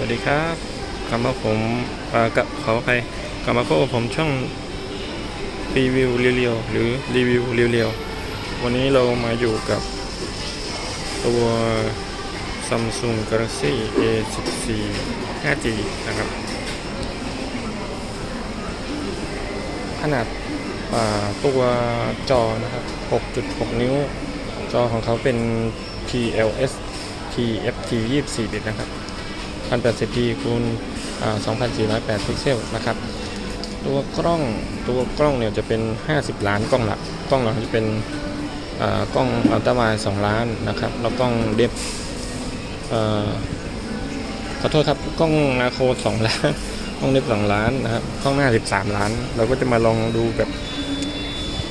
วัสดีครับกลับมาผมกับขออภัยกลับมาพบกับผมช่องรีวิวเรียวๆหรือรีวิวเรียวๆวันนี้เรามาอยู่กับตัว Samsung Galaxy A14 5G นะครับ ขนาดาตัวจอนะครับ 6.6 นิ้ว จอของเขาเป็น TLS TFT 24 บิตนะครับ 1080p คูณ2408 พิกเซลนะครับ ตัวกล้องตัวกล้องเนี่ยจะเป็น 50 ล้านกล้องหลักกล้องหลักจะเป็นกล้องอัลตร้าไวด์2ล้านนะครับ แล้วกล้องเดฟขอโทษครับกล้องนาโค2ล้านกล้องเดฟ2ล้านนะครับกล้องหน้า13ล้าน เราก็จะมาลองดูแบบ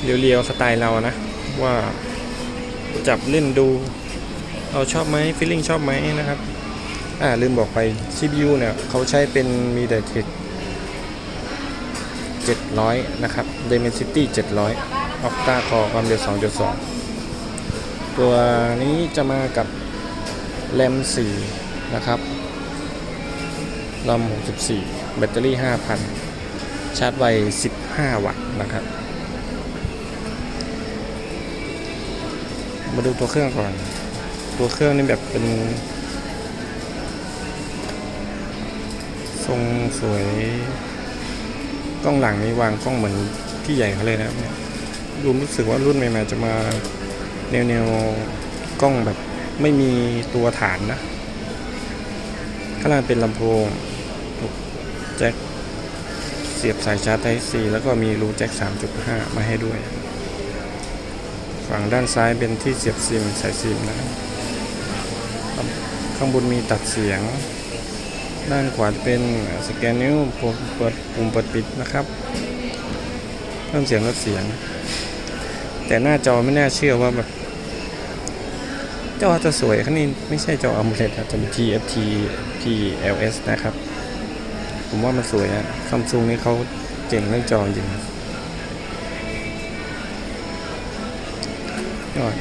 เรียวๆสไตล์เรานะ ว่าจับเล่นดู เราชอบไหมฟีลลิ่งชอบไหมนะครับ อ่าลืมบอกไป CPU เนี่ยเขาใช้เป็น MediaTek 700 นะครับ Dimensity 700 Octa Core ความเร็ว 2.2 ตัวนี้จะมากับ RAM 4 นะครับรอม64 แบตเตอรี่ 5,000 ชาร์จไว 15 วัตต์นะครับ มาดูตัวเครื่องก่อน ตัวเครื่องนี่แบบเป็น ทรงสวยกล้องหลังนี้วางกล้องเหมือนพี่ใหญ่เขาเลยนะครับดูรู้สึกว่ารุ่นใหม่ๆจะมาแนวแนวๆกล้องแบบไม่มีตัวฐานนะข้างล่างเป็นลำโพงแจ็คเสียบสายชาร์จ Type C แล้วก็มีรูแจ็ค 3.5 มาให้ด้วย ฝั่งด้านซ้ายเป็นที่เสียบซิมสายซิมนะครับข้างบนมีตัดเสียง ด้านขวาจะเป็นสแกนนิ้วปุ่มเปิดปุ่มเปิดปิดนะครับเพิ่มเสียงลดเสียง แต่หน้าจอไม่น่าเชื่อว่าแบบจอจะสวยครับนี่ไม่ใช่จอ AMOLED จะเป็น TFT PLS นะครับ ผมว่ามันสวยอะซัมซุงนี่เขาเจ๋งเรื่องจอจริงยอด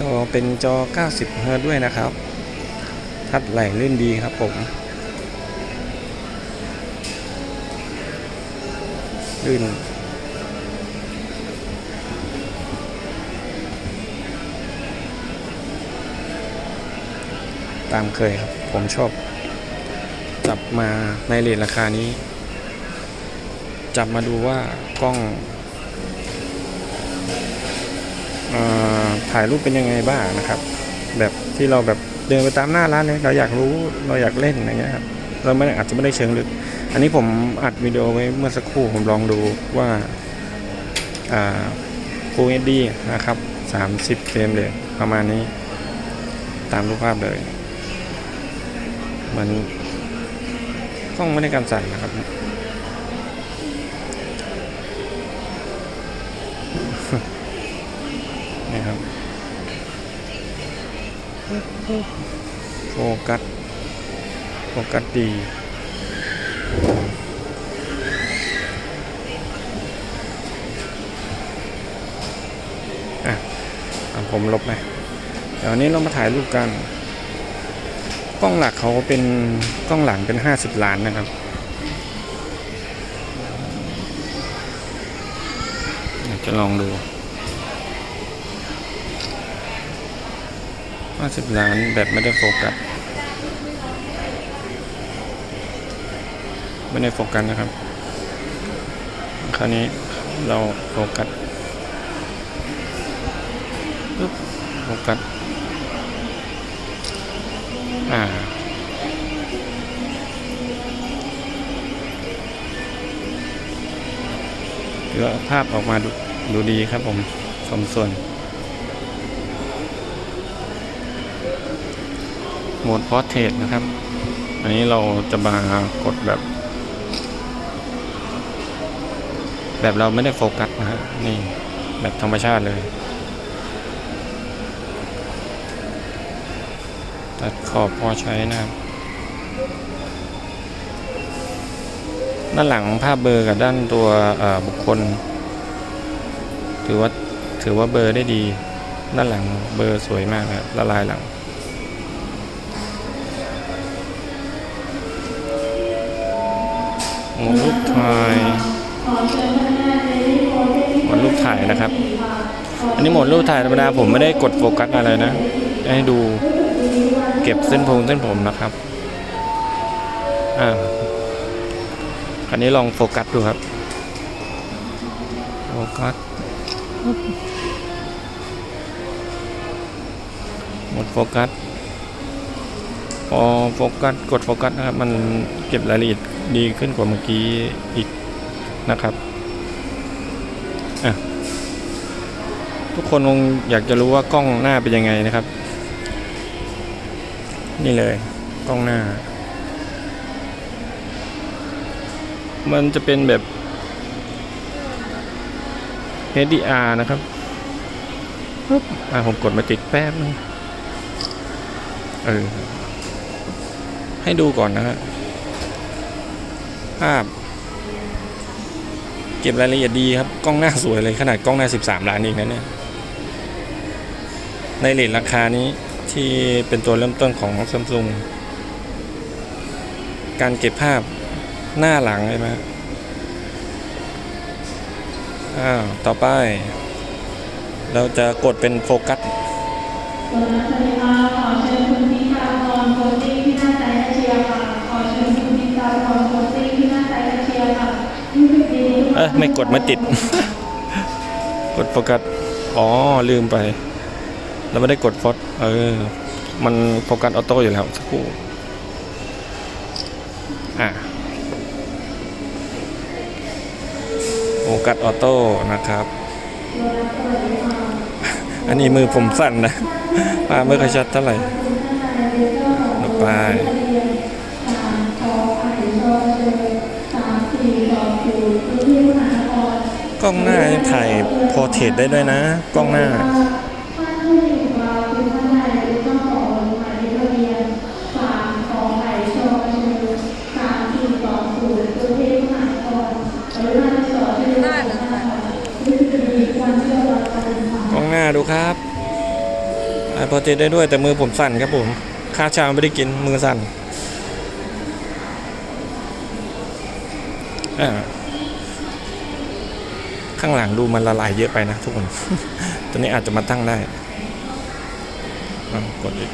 จอเป็นจอ 90เฮิร์ด้วยนะครับ ทัดไหลลื่นดีครับผม ลื่นตามเคยครับ ผมชอบ จับมาในเลทราคานี้ จับมาดูว่ากล้อง ถ่ายรูปเป็นยังไงบ้างนะครับ แบบที่เราแบบเดินไปตามหน้าร้านเลยเราอยากรู้เราอยากเล่นอะไรเงี้ยครับเราไม่อาจจะไม่ได้เชิงลึก อันนี้ผมอัดวิดีโอไว้เมื่อสักครู่ผมลองดูว่าอ่า Full HD นะครับ 30 เฟรมเลยประมาณนี้ ตามรูปภาพเลยมือนกล้องไม่ได้การสั่นนะครับ นี่ครับ โฟกัส โฟกัสดีอะผมลบไหมเดี๋ยวนี้เรามาถ่ายรูปกัน กล้องหลักเขาเป็นกล้องหลังเป็น 50 ล้านนะครับจะลองดู 50 ล้านแบบไม่ได้โฟกัส ไม่ได้โฟกัสนะครับ คราวนี้เราโฟกัสปึ๊บโฟกัส อ่าเพื่อภาพออกมาดูดูดีครับผมสมส่วน โหมดพอร์เทรตนะครับ อันนี้เราจะมากดแบบ แบบเราไม่ได้โฟกัสนะฮะนี่แบบธรรมชาติเลยตัดขอบพอใช้นะครับด้านหลังภาพเบอร์กับด้านตัวบุคคล ถือว่าถือว่าเบอร์ได้ดี ด้านหลังเบอร์สวยมากครับละลายหลัง หมดรูปถ่ายหมดรูปถ่ายนะครับ อันนี้หมดรูปถ่ายธรรมดาผมไม่ได้กดโฟกัสอะไรนะ ให้ดูเก็บเส้นผมเส้นผมนะครับอ่าคราวนี้ลองโฟกัสดูครับ โฟกัสหมดโฟกัสพอโฟกัสกดโฟกัสนะครับ มันเก็บรายละเอียด ดีขึ้นกว่าเมื่อกี้อีกนะครับทุกคนคงอยากจะรู้ว่ากล้องหน้าเป็นยังไงนะครับ นี่เลยกล้องหน้า มันจะเป็นแบบ HDR นะครับปึ๊บอะผมกดมาติดแป๊บนึงเออให้ดูก่อนนะฮะ ภาพ เก็บรายละเอียดดีครับ กล้องหน้าสวยเลยขนาดกล้องหน้า 13 ล้านเองนะเนี่ย ในเลทราคานี้ที่เป็นตัวเริ่มต้นของซัมซุงการเก็บภาพหน้าหลังใช่ไหมอ้าว ต่อไป เราจะกดเป็นโฟกัส อ้ยไม่กดไม่ติด กดโฟกัสอ๋อลืมไป เราไม่ได้กดฟอสเออ มันโฟกัสออโต้อยู่แล้วสักครู่อะโฟกัสออโต้นะครับ อันนี้มือผมสั่นนะภาพไม่ค่อยชัดเท่าไหร่ลงไป กล้องหน้ายังถ่ายพอเทรตได้ด้วยนะ กล้องหน้าท่านผู้หญิงเราคือท่านใดเป็นเจ้าของหมายเลขทะเบียนสามขอไข่ชอเชอสามสี่สองศูนย์กรุงเทพมหานครกรุณาติดต่อที่ได้เลยค่ะยี่สิบปีวันเชื่อวันปฏิบัติกล้องหน้าดูครับถ่ายพอเทรตได้ด้วยแต่มือผมสั่นครับผมข้าวเช้าไม่ได้กินมือสั่นอ่า ข้างหลังดูมันละลายเยอะไปนะทุกคน ตัวนี้อาจจะมาตั้งได้อะกดอีก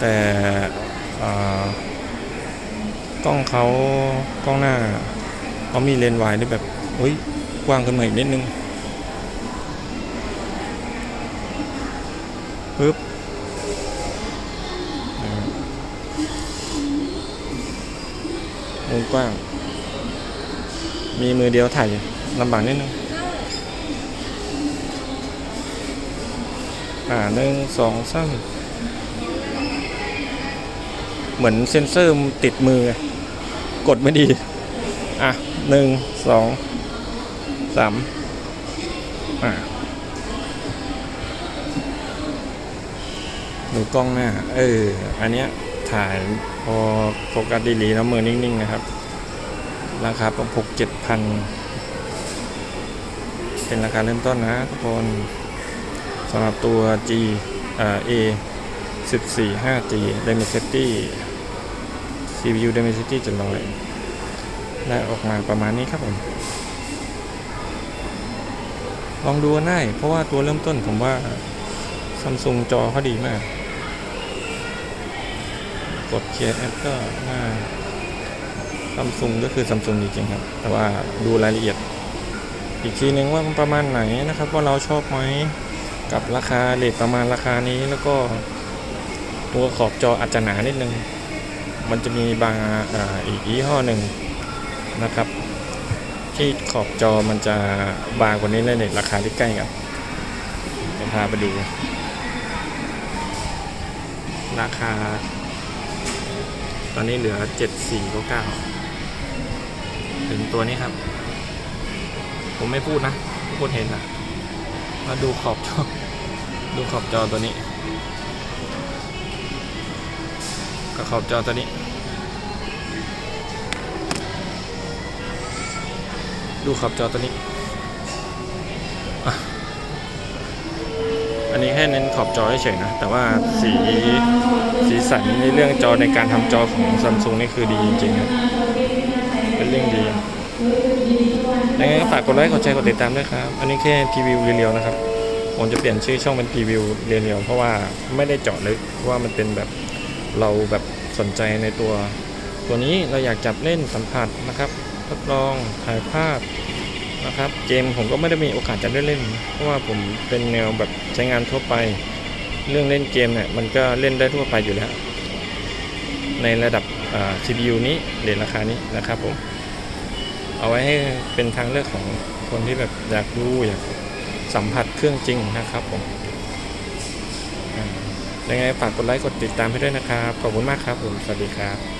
แต่อ่ากล้องเขากล้องหน้าเขามีเลนส์วายที่แบบอุ้ยกว้างขึ้นมาอีกนิดนึงปึ๊บนะครับมุมกว้าง มีมือเดียวถ่ายลำบากนิดนึง อ่าหนึ่งสองสามเหมือนเซ็นเซอร์ติดมือ กดไม่ดี อะหนึ่งสองสามอะดูกล้องหน้า เออ อันเนี้ยถ่ายพอโฟกัสดีๆแล้วมือนิ่ง ๆ นะครับ ราคาประมาณหกเจ็ดพันเป็นราคาเริ่มต้นนะทุกคนสำหรับตัว G อ่า A 14 5G Dimensity CPU Dimensity 700ได้ออกมาประมาณนี้ครับผม ลองดูกันได้เพราะว่าตัวเริ่มต้นผมว่าซัมซุงจอเขาดีมาก กดเคลียร์แอปก็น่าย ซัมซุงก็คือซัมซุงจริงๆครับ แต่ว่าดูรายละเอียด อีกทีนึงว่าประมาณไหนนะครับ ว่าเราชอบไหมกับราคาเลทประมาณราคานี้แล้วก็ ตัวขอบจออาจจะหนานิดนึง มันจะมีบางอ,าอีกยี่ห้อหนึ่งนะครับ ที่ขอบจอมันจะบางกว่านี้เลยในราคาที่ใกล้กับเดี๋ยวพาไปดู ราคา ตอนนี้เหลือเจ็ดสี่เก้า ถึงตัวนี้ครับ ผมไม่พูดนะทุกคนเห็นนะมาดูขอบจอ ดูขอบจอตัวนี้ กับขอบจอตัวนี้ ดูขอบจอตัวนี้อะอันนี้แค่เน้นขอบจอเฉยๆนะ แต่ว่าสีสีสันในเรื่องจอในการทำจอของซัมซุงนี่คือดีจริงๆครับ เป็นเรื่องดียังไงก็ฝากกดไลค์ กดแชร์ กดติดตามด้วยครับ อันนี้แค่ทีวีเรียวๆนะครับ ผมจะเปลี่ยนชื่อช่องเป็นพรีวิวเรียวๆเพราะว่าไม่ได้เจาะลึกเพราะว่ามันเป็นแบบเราแบบสนใจในตัว ตัวนี้เราอยากจับเล่นสัมผัสนะครับ ทดลองถ่ายภาพนะครับ เกมผมก็ไม่ได้มีโอกาสจะได้เล่น เพราะว่าผมเป็นแนวแบบใช้งานทั่วไป เรื่องเล่นเกมเนี่ยมันก็เล่นได้ทั่วไปอยู่แล้ว ในระดับอ่า CPU นี้เรทราคานี้นะครับผม เอาไว้ให้เป็นทางเลือกของคนที่แบบอยากดูอยากสัมผัสเครื่องจริงนะครับผมยังไงฝากกดไลค์กดติดตามให้ด้วยนะครับ ขอบคุณมากครับผม สวัสดีครับ